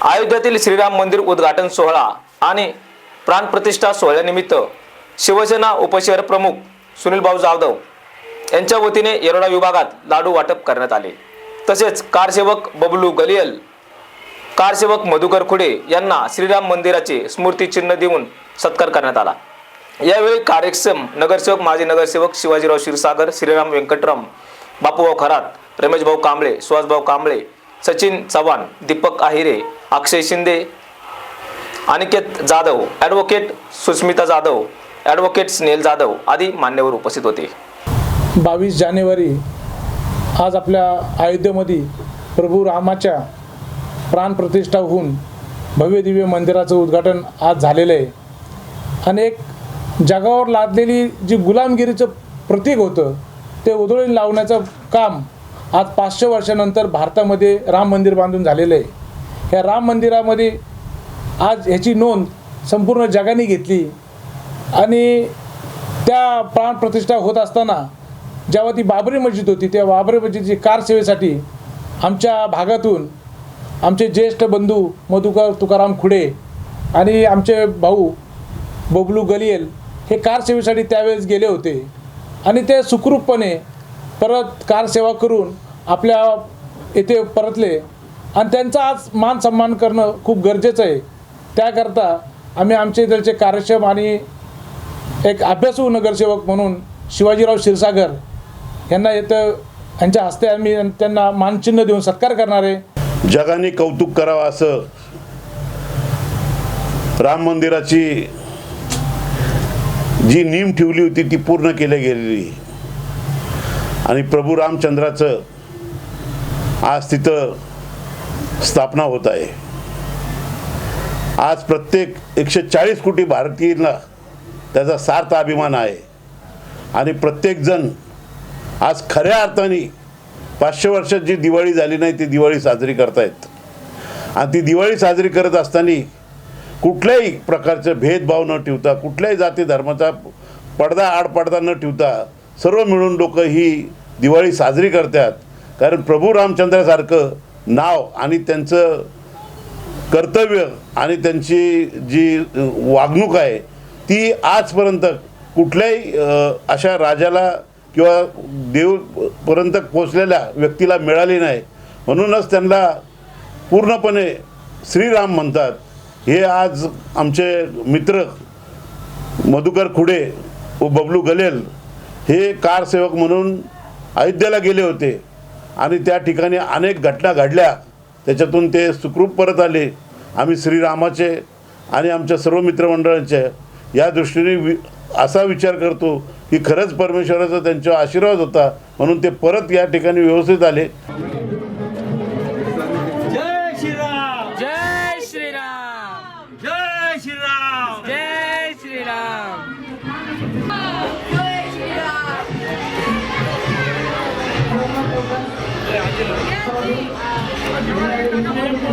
अयोध्यातील श्रीराम मंदिर उद्घाटन सोहळा आणि प्राणप्रतिष्ठा सोहळ्यानिमित्त शिवसेना उपशहर प्रमुख सुनील भाऊ जाधव यांच्या वतीने येरोडा विभागात लाडू वाटप करण्यात आले. तसेच कारसेवक बबलू गलियल कारसेवक मधुकर खुडे यांना श्रीराम मंदिराचे स्मृतिचिन्ह देऊन सत्कार करण्यात आला. यावेळी कार्यक्षम नगरसेवक माजी नगरसेवक शिवाजीराव क्षीरसागर श्रीराम व्यंकटराम बापूभाऊ खरात रमेशभाऊ कांबळे सुहासभाऊ कांबळे सचिन चव्हाण दीपक आहिरे अक्षय शिंदे अनिकेत जाधव ॲडव्होकेट सुस्मिता जाधव ॲडव्होकेट स्नेल जाधव आदी मान्यवर उपस्थित होते. बावीस जानेवारी आज आपल्या अयोध्येमध्ये प्रभू रामाच्या प्राणप्रतिष्ठा होऊन भव्य दिव्य मंदिराचं उद्घाटन आज झालेलं आहे. आणि एक जगावर लादलेली जी गुलामगिरीचं प्रतीक होतं ते उधळून लावण्याचं काम आज पाचशे वर्षानंतर भारतामध्ये राम मंदिर बांधून झालेलं आहे. ह्या राम मंदिरामध्ये आज ह्याची नोंद संपूर्ण जगाने घेतली. आणि त्या प्राणप्रतिष्ठा होत असताना जेव्हा ती बाबरी मस्जिद होती त्या बाबरी मस्जिदची कारसेवेसाठी आमच्या भागातून आमचे ज्येष्ठ बंधू मधुकर तुकाराम खुडे आणि आमचे भाऊ बबलू गलियल हे कारसेवेसाठी त्यावेळेस गेले होते. आणि ते सुखरूपपणे परत कार सेवा करून आपल्या येथे परतले. आणि त्यांचा आज मान सन्मान करणं खूप गरजेचं आहे. त्याकरता आम्ही आमच्या इथलचे कार्यक्षम आणि एक अभ्यासू नगरसेवक म्हणून शिवाजीराव क्षीरसागर यांना येतं यांच्या हस्ते आम्ही त्यांना मानचिन्ह देऊन सत्कार करणार आहे. जगाने कौतुक करावं असं राम मंदिराची जी नीम ठेवली होती ती पूर्ण केली गेलेली. आणि प्रभू रामचंद्राचं आज तिथं स्थापना होत आहे. आज प्रत्येक एकशे चाळीस कोटी भारतीयांना त्याचा सार्थ अभिमान आहे. आणि प्रत्येकजण आज खऱ्या अर्थाने पाचशे वर्षात जी दिवाळी झाली नाही ती दिवाळी साजरी करतायत. आणि ती दिवाळी साजरी करत असताना कुठल्याही प्रकारचं भेदभाव न ठेवता कुठल्याही जाती धर्माचा पडदा आडपडदा न ठेवता सर्व मिळून लोक ही दिवाळी साजरी करतात. कारण प्रभू रामचंद्रासारखं नाव आणि त्यांचं कर्तव्य आणि त्यांची जी वागणूक आहे ती आजपर्यंत कुठल्याही अशा राजाला किंवा देवपर्यंत पोचलेल्या व्यक्तीला मिळाली नाही. म्हणूनच त्यांना पूर्णपणे श्रीराम म्हणतात. हे आज आमचे मित्र मधुकर खुडे व बबलू गलेल हे कारसेवक म्हणून अयोध्येला गेले होते. आणि त्या ठिकाणी अनेक घटना घडल्या. त्याच्यातून ते सुखरूप परत आले. आम्ही श्रीरामाचे आणि आमच्या सर्व मित्रमंडळांचे या दृष्टीने वि असा विचार करतो की खरंच परमेश्वराचा त्यांच्यावर आशीर्वाद होता म्हणून ते परत या ठिकाणी व्यवस्थित आले. जय श्रीराम. जय श्रीराम. जय श्रीराम. जय